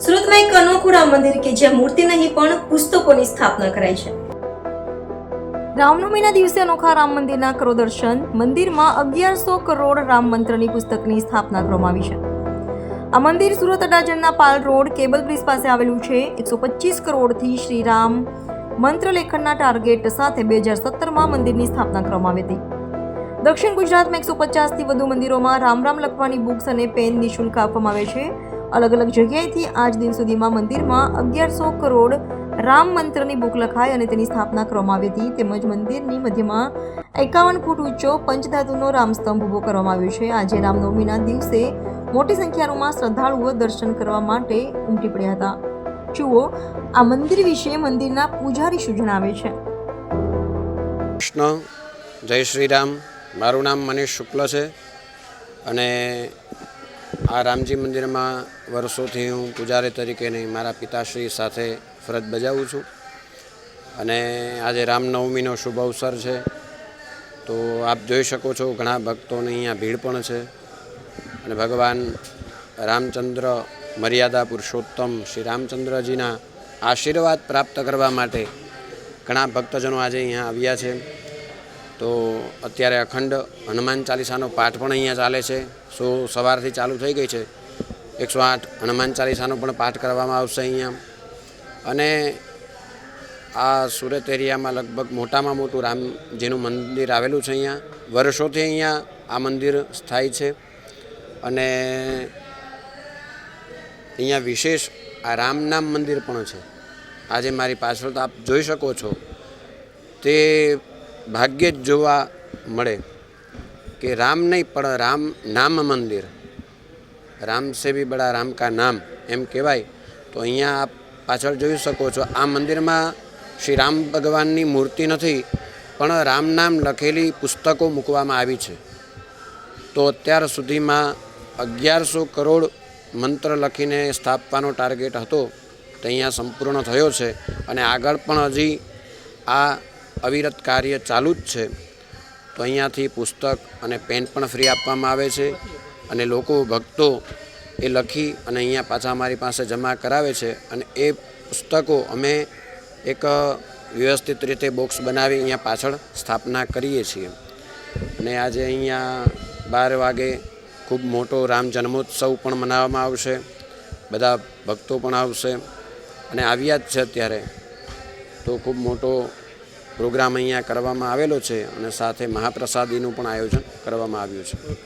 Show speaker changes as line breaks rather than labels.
સુરતમાં એક અનોખુડા મંદિર કે જ્યાં મૂર્તિ નહીં, પણ પુસ્તકોની સ્થાપના કરાઈ છે. રામનવમીના દિવસે અનોખા રામ મંદિરના કરો દર્શન મંદિરમાં અગિયારસો કરોડ રામ મંત્રની પુસ્તકની સ્થાપના કરવામાં આવી છે. આ મંદિર સુરત અડાજણના પાલ રોડ, કેબલ બ્રિજ પાસે આવેલું છે. એકસો પચીસ કરોડથી શ્રીરામ મંત્ર લેખનના ટાર્ગેટ સાથે બે હજાર સત્તરમાં મંદિરની સ્થાપના કરવામાં આવી હતી. દક્ષિણ ગુજરાતમાં એકસો પચાસથી વધુ મંદિરોમાં રામ રામ લખવાની બુક્સ અને પેન નિઃશુલ્ક આપવામાં આવે છે. અલગ અલગ જગ્યાએથી આજ દિન સુધીમાં મંદિરમાં અગિયારસો કરોડ રામ મંત્રની બુક લખાઈ અને તેની સ્થાપના કરવામાં આવી હતી. તેમજ મંદિરની મધ્યમાં એકાવન ફૂટ ઊંચો પંચધાતુનો રામસ્તંભ ઊભો કરવામાં આવ્યો છે. આજે રામનવમીના દિવસે મોટી સંખ્યામાં શ્રદ્ધાળુઓ દર્શન કરવા માટે ઉમટી પડ્યા હતા. જુઓ, આ મંદિર વિશે મંદિરના પૂજારી શું જણાવે છે.
કૃષ્ણ, જય શ્રી રામ. મારું નામ મનીષ શુક્લ છે અને આ રામજી મંદિરમાં વર્ષોથી હું પૂજારી તરીકેની મારા પિતાશ્રી સાથે ફરજ બજાવું છું. અને આજે રામનવમીનો શુભ અવસર છે. તો આપ જોઈ શકો છો ઘણા ભક્તોની અહીંયા ભીડ પણ છે. અને ભગવાન રામચંદ્ર મર્યાદા પુરુષોત્તમ શ્રી રામચંદ્રજીના આશીર્વાદ પ્રાપ્ત કરવા માટે ઘણા ભક્તજનો આજે અહીંયા આવ્યા છે. તો અત્યારે અખંડ હનુમાન ચાલીસાનો પાઠ પણ અહીંયા ચાલે છે. સો સવારથી ચાલુ થઈ ગઈ છે. એકસો આઠ હનુમાન ચાલીસાનો પણ પાઠ કરવામાં આવશે અહીંયા. અને આ સુરત એરિયામાં લગભગ મોટામાં મોટું રામજીનું મંદિર આવેલું છે અહીંયા. વર્ષોથી અહીંયા આ મંદિર સ્થાયી છે. અને અહીંયા વિશેષ આ રામનામ મંદિર પણ છે. આજે મારી પાછળ તો આપ જોઈ શકો છો. તે ભાગ્યે જ જોવા મળે કે રામ નહીં, પણ રામ નામ મંદિર. રામ સે બી બડા રામ કા નામ એમ કહેવાય. તો અહીંયા આપ પાછળ જોઈ શકો છો, આ મંદિરમાં શ્રી રામ ભગવાનની મૂર્તિ નથી, પણ રામ નામ લખેલી પુસ્તકો મૂકવામાં આવી છે. તો અત્યાર સુધીમાં અગિયારસો કરોડ મંત્ર લખીને સ્થાપવાનો ટાર્ગેટ હતો, તે અહીંયા સંપૂર્ણ થયો છે. અને આગળ પણ હજી આ અવિરત કાર્ય ચાલુ જ છે. તો અહીંયાથી પુસ્તક અને પેન પણ ફ્રી આપવામાં આવે છે અને લોકો, ભક્તો એ લખી અને અહીંયા પાછા અમારી પાસે જમા કરાવે છે અને એ પુસ્તકો અમે એક વ્યવસ્થિત રીતે બોક્સ બનાવી અહીંયા પાછળ સ્થાપના કરીએ છીએ. અને આજે અહીંયા બાર વાગે ખૂબ મોટો રામ જન્મોત્સવ પણ મનાવવામાં આવશે. બધા ભક્તો પણ આવશે અને આવ્યા જ છે અત્યારે. તો ખૂબ મોટો પ્રોગ્રામ અહીંયા કરવામાં આવેલો છે અને સાથે મહાપ્રસાદીનું પણ આયોજન કરવામાં આવ્યું છે.